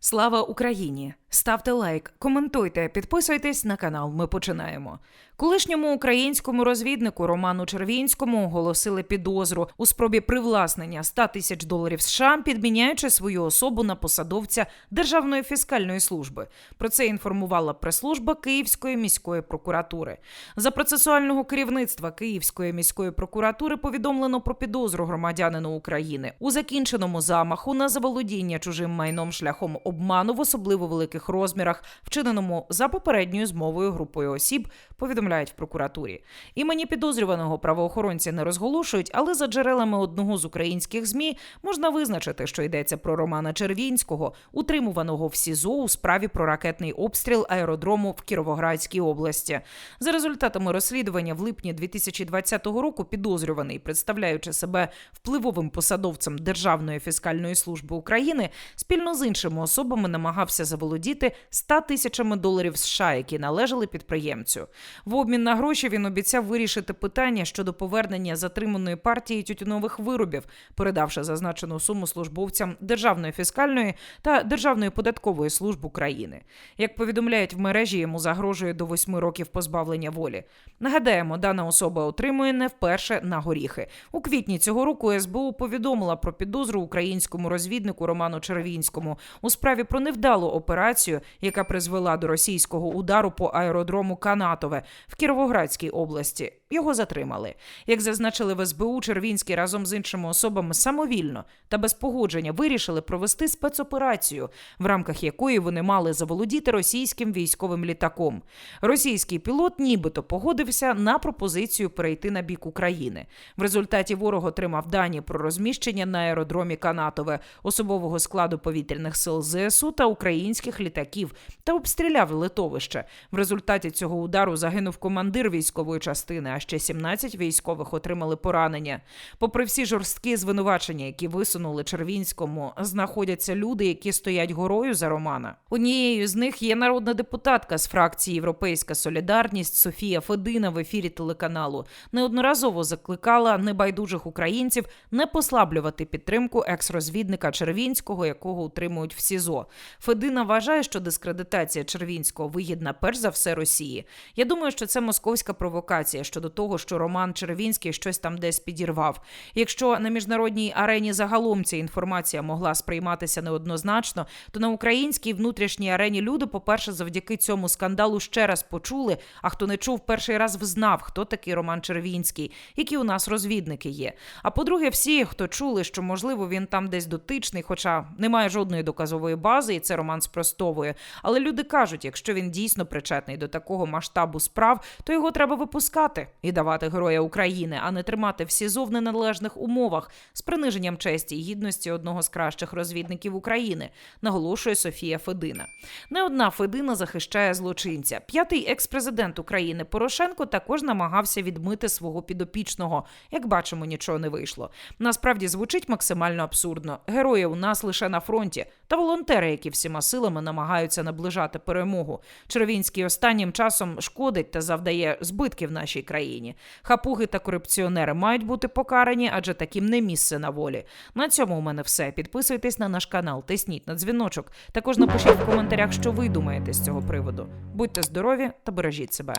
Слава Україні! Ставте лайк, коментуйте, підписуйтесь на канал. Ми починаємо. Колишньому українському розвіднику Роману Червінському оголосили підозру у спробі привласнення 100 тисяч доларів США, підміняючи свою особу на посадовця Державної фіскальної служби. Про це інформувала прес-служба Київської міської прокуратури. За процесуального керівництва Київської міської прокуратури повідомлено про підозру громадянину України у закінченому замаху на заволодіння чужим майном шляхом обману в особливо великих розмірах, вчиненому за попередньою змовою групою осіб, повідомляють в прокуратурі. Імені підозрюваного правоохоронці не розголошують, але за джерелами одного з українських змі можна визначити, що йдеться про Романа Червінського, утримуваного в СІЗО у справі про ракетний обстріл аеродрому в Кіровоградській області. За результатами розслідування в липні 2020 року підозрюваний, представляючи себе впливовим посадовцем Державної фіскальної служби України, спільно з іншими особами намагався заволодіти 100 тисячами доларів США, які належали підприємцю. В обмін на гроші він обіцяв вирішити питання щодо повернення затриманої партії тютюнових виробів, передавши зазначену суму службовцям Державної фіскальної та Державної податкової служб України. Як повідомляють в мережі, йому загрожує до 8 років позбавлення волі. Нагадаємо, дана особа отримує не вперше на горіхи. У квітні цього року СБУ повідомила про підозру українському розвіднику Роману Червінському у справі про невдалу операцію, яка призвела до російського удару по аеродрому Канатове в Кіровоградській області. Його затримали. Як зазначили в СБУ, Червінський разом з іншими особами самовільно та без погодження вирішили провести спецоперацію, в рамках якої вони мали заволодіти російським військовим літаком. Російський пілот нібито погодився на пропозицію перейти на бік України. В результаті ворог отримав дані про розміщення на аеродромі Канатове особового складу повітряних сил ЗСУ та українських літаків та обстріляв литовище. В результаті цього удару загинув командир військової частини, а ще 17 військових отримали поранення. Попри всі жорсткі звинувачення, які висунули Червінському, знаходяться люди, які стоять горою за Романа. Однією з них є народна депутатка з фракції Європейська Солідарність Софія Федина в ефірі телеканалу. Неодноразово закликала небайдужих українців не послаблювати підтримку екс-розвідника Червінського, якого утримують в СІЗО. Федина вважає, що дискредитація Червінського вигідна перш за все Росії. Я думаю, що це московська провокація щодо того, що Роман Червінський щось там десь підірвав. Якщо на міжнародній арені загалом ця інформація могла сприйматися неоднозначно, то на українській внутрішній арені люди, по-перше, завдяки цьому скандалу ще раз почули. А хто не чув, перший раз взнав, хто такий Роман Червінський, які у нас розвідники є. А по-друге, всі, хто чули, що можливо він там десь дотичний, хоча немає жодної доказової бази, і це Роман спростовує. Але люди кажуть, якщо він дійсно причетний до такого масштабу справ, то його треба випускати і давати героя України, а не тримати в СІЗО в неналежних умовах з приниженням честі і гідності одного з кращих розвідників України, наголошує Софія Федина. Не одна Федина захищає злочинця. П'ятий екс-президент України Порошенко також намагався відмити свого підопічного. Як бачимо, нічого не вийшло. Насправді звучить максимально абсурдно. Герої у нас лише на фронті, та волонтери, які всіма силами намагаються наближати перемогу. Червінський останнім часом шкодить та завдає збитків нашій країні. Хапуги та корупціонери мають бути покарані, адже таким не місце на волі. На цьому у мене все. Підписуйтесь на наш канал, тисніть на дзвіночок. Також напишіть в коментарях, що ви думаєте з цього приводу. Будьте здорові та бережіть себе.